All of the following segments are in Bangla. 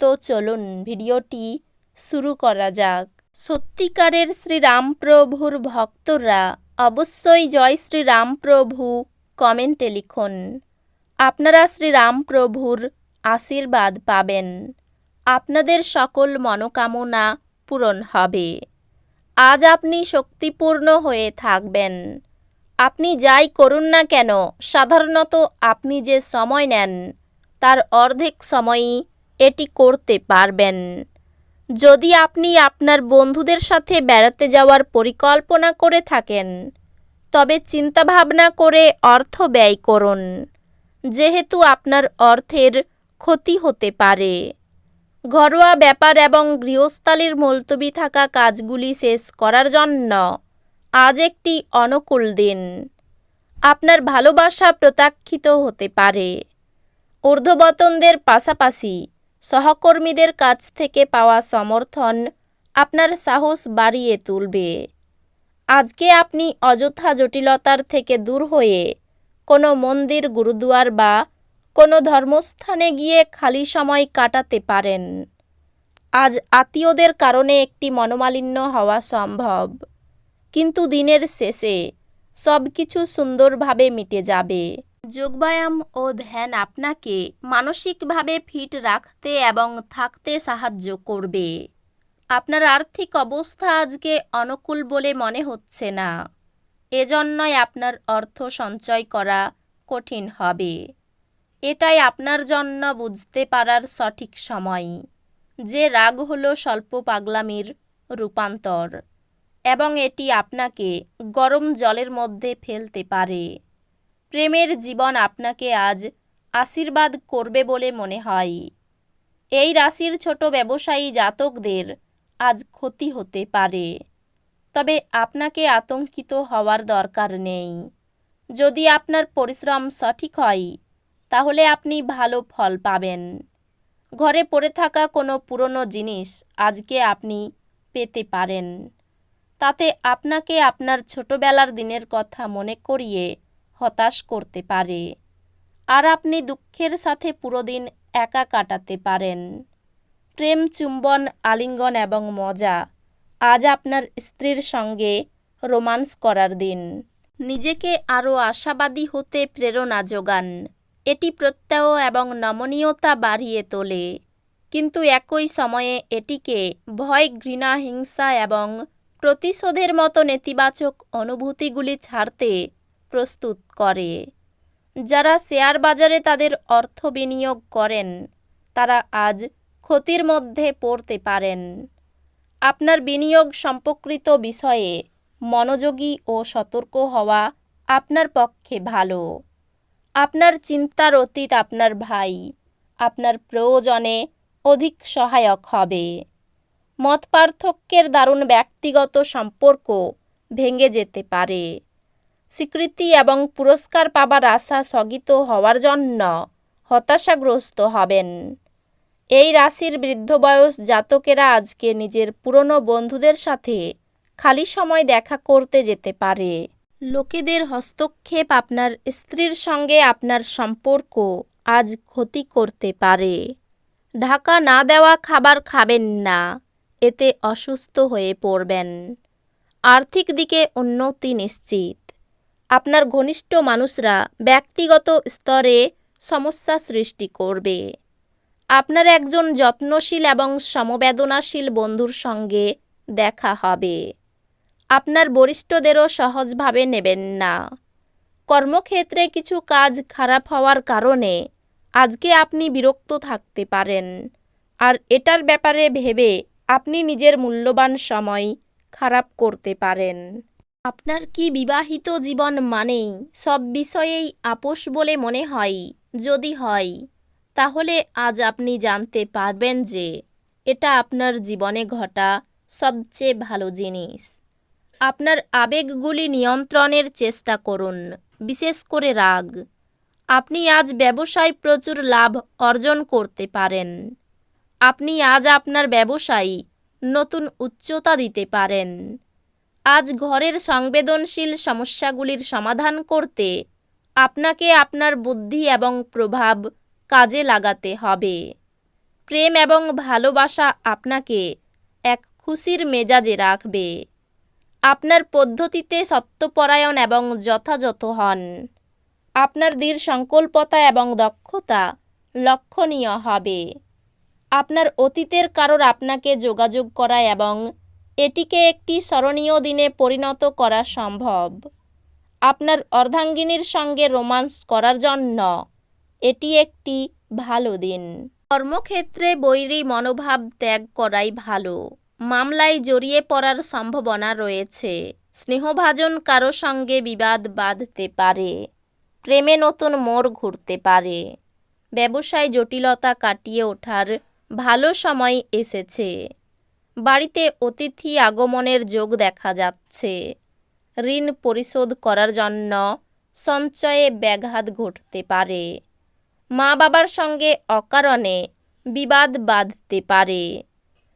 তো চলুন ভিডিওটি শুরু করা যাক। সত্যিকারের শ্রীরামপ্রভুর ভক্তরা অবশ্যই জয় শ্রীরামপ্রভু কমেন্টে লিখুন। আপনারা শ্রীরামপ্রভুর আশীর্বাদ পাবেন। আপনাদের সকল মনোকামনা পূরণ হবে। আজ আপনি শক্তিপূর্ণ হয়ে থাকবেন। আপনি যাই করুন না কেন, সাধারণত আপনি যে সময় নেন, তার অর্ধেক সময়ই এটি করতে পারবেন। যদি আপনি আপনার বন্ধুদের সাথে বেড়াতে যাওয়ার পরিকল্পনা করে থাকেন, তবে চিন্তাভাবনা করে অর্থ ব্যয় করুন, যেহেতু আপনার অর্থের ক্ষতি হতে পারে। ঘরোয়া ব্যাপার এবং গৃহস্থালির মুলতবি থাকা কাজগুলি শেষ করার জন্য আজ একটি অনুকূল দিন। আপনার ভালোবাসা প্রত্যাখ্যিত হতে পারে। ঊর্ধ্ববতনদের পাশাপাশি সহকর্মীদের কাছ থেকে পাওয়া সমর্থন আপনার সাহস বাড়িয়ে তুলবে। আজকে আপনি অযথা জটিলতার থেকে দূর হয়ে কোনো মন্দির, গুরুদুয়ার বা কোনো ধর্মস্থানে গিয়ে খালি সময় কাটাতে পারেন। আজ আত্মীয়দের কারণে একটি মনোমালিন্য হওয়া সম্ভব। কিন্তু দিনের শেষে সব কিছু সুন্দরভাবে মিটে যাবে। যোগব্যায়াম ও ধ্যান আপনাকে মানসিকভাবে ফিট রাখতে এবং থাকতে সাহায্য করবে। আপনার আর্থিক অবস্থা আজকে অনুকূল বলে মনে হচ্ছে না। এজন্যই আপনার অর্থ সঞ্চয় করা কঠিন হবে। এটাই আপনার জন্য বুঝতে পারার সঠিক সময়। যে রাগ হলো স্বল্প পাগলামির রূপান্তর এবং এটি আপনাকে গরম জলের মধ্যে ফেলতে পারে। প্রেমের জীবন আপনাকে আজ আশীর্বাদ করবে বলে মনে হয়। এই রাশির ছোট ব্যবসায়ী জাতকদের আজ ক্ষতি হতে পারে। তবে আপনাকে আতঙ্কিত হওয়ার দরকার নেই। যদি আপনার পরিশ্রম সঠিক হয়, তাহলে আপনি ভালো ফল পাবেন। ঘরে পড়ে থাকা কোনো পুরনো জিনিস আজকে আপনি পেতে পারেন। তাতে আপনাকে আপনার ছোটবেলার দিনের কথা মনে করিয়ে হতাশ করতে পারে। আর আপনি দুঃখের সাথে পুরো দিন একা কাটাতে পারেন। প্রেম, চুম্বন, আলিঙ্গন এবং মজা আজ আপনার স্ত্রীর সঙ্গে রোমান্স করার দিন। নিজেকে আরও আশাবাদী হতে প্রেরণা যোগান। এটি প্রত্যয় এবং নমনীয়তা বাড়িয়ে তোলে। কিন্তু একই সময়ে এটিকে ভয়, ঘৃণা, হিংসা এবং প্রতিশোধের মতো নেতিবাচক অনুভূতিগুলি ছাড়তে প্রস্তুত করে। যারা শেয়ার বাজারে তাদের অর্থ বিনিয়োগ করেন, তারা আজ ক্ষতির মধ্যে পড়তে পারেন। আপনার বিনিয়োগ সম্পর্কিত বিষয়ে মনোযোগী ও সতর্ক হওয়া আপনার পক্ষে ভালো। আপনার চিন্তার অতীত আপনার ভাই, আপনার প্রয়োজনে অধিক সহায়ক হবে। মত পার্থক্যের দারুণ ব্যক্তিগত সম্পর্ক ভেঙে যেতে পারে। স্বীকৃতি এবং পুরস্কার পাবার আশা স্থগিত হওয়ার জন্য হতাশাগ্রস্ত হবেন। এই রাশির বৃদ্ধ বয়স জাতকেরা আজকে নিজের পুরনো বন্ধুদের সাথে খালি সময় দেখা করতে যেতে পারে। লোকেদের হস্তক্ষেপ আপনার স্ত্রীর সঙ্গে আপনার সম্পর্ক আজ ক্ষতি করতে পারে। ঢাকা না দেওয়া খাবার খাবেন না, এতে অসুস্থ হয়ে পড়বেন। আর্থিক দিকে উন্নতি নিশ্চিত। আপনার ঘনিষ্ঠ মানুষরা ব্যক্তিগত স্তরে সমস্যা সৃষ্টি করবে। আপনার একজন যত্নশীল এবং সমবেদনাশীল বন্ধুর সঙ্গে দেখা হবে। আপনার বরিষ্ঠদেরও সহজভাবে নেবেন না। কর্মক্ষেত্রে কিছু কাজ খারাপ হওয়ার কারণে আজকে আপনি বিরক্ত থাকতে পারেন। আর এটার ব্যাপারে ভেবে আপনি নিজের মূল্যবান সময় খারাপ করতে পারেন। আপনার কি বিবাহিত জীবন মানেই সব বিষয়েই আপোষ বলে মনে হয়? যদি হয়, তাহলে আজ আপনি জানতে পারবেন যে এটা আপনার জীবনে ঘটা সবচেয়ে ভালো জিনিস। আপনার আবেগগুলি নিয়ন্ত্রণের চেষ্টা করুন, বিশেষ করে রাগ। আপনি আজ ব্যবসায় প্রচুর লাভ অর্জন করতে পারেন। আপনি আজ আপনার ব্যবসায় নতুন উচ্চতা দিতে পারেন। আজ ঘরের সংবেদনশীল সমস্যাগুলির সমাধান করতে আপনাকে আপনার বুদ্ধি এবং প্রভাব কাজে লাগাতে হবে। প্রেম এবং ভালোবাসা আপনাকে এক খুশির মেজাজে রাখবে। আপনার পদ্ধতিতে সত্যপরায়ণ এবং যথাযথ হন। আপনার দৃঢ় সংকল্পতা এবং দক্ষতা লক্ষণীয় হবে। আপনার অতীতের কারোর আপনাকে যোগাযোগ করা এবং এটিকে একটি স্মরণীয় দিনে পরিণত করা সম্ভব। আপনার অর্ধাঙ্গিনীর সঙ্গে রোমান্স করার জন্য এটি একটি ভালো দিন। কর্মক্ষেত্রে বৈরী মনোভাব ত্যাগ করাই ভালো। মামলায় জড়িয়ে পড়ার সম্ভাবনা রয়েছে। স্নেহভাজন কারও সঙ্গে বিবাদ বাঁধতে পারে। প্রেমে নতুন মোড় ঘুরতে পারে। ব্যবসায় জটিলতা কাটিয়ে ওঠার ভালো সময় এসেছে। বাড়িতে অতিথি আগমনের যোগ দেখা যাচ্ছে। ঋণ পরিশোধ করার জন্য সঞ্চয়ে ব্যাঘাত ঘটতে পারে। মা বাবার সঙ্গে অকারণে বিবাদ বাঁধতে পারে।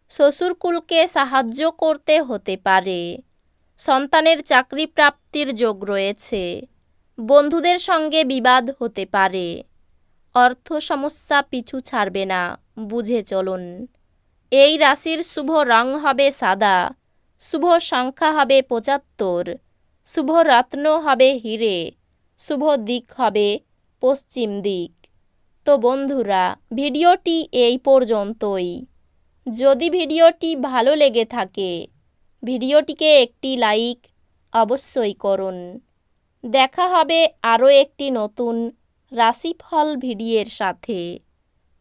শ্বশুরকুলকে সাহায্য করতে হতে পারে। সন্তানের চাকরি প্রাপ্তির যোগ রয়েছে। বন্ধুদের সঙ্গে বিবাদ হতে পারে। অর্থ সমস্যা পিছু ছাড়বে না, বুঝে চলুন। এই রাশির শুভ রং হবে সাদা, শুভ সংখ্যা হবে পঁচাত্তর, শুভ রত্ন হবে হিরে, শুভ দিক হবে পশ্চিম দিক। তো বন্ধুরা, ভিডিওটি এই পর্যন্তই। যদি ভিডিওটি ভালো লেগে থাকে, ভিডিওটিকে একটি লাইক অবশ্যই করুন। দেখা হবে আরও একটি নতুন রাশিফল ভিডিওর সাথে।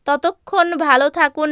ততক্ষণ ভালো থাকুন।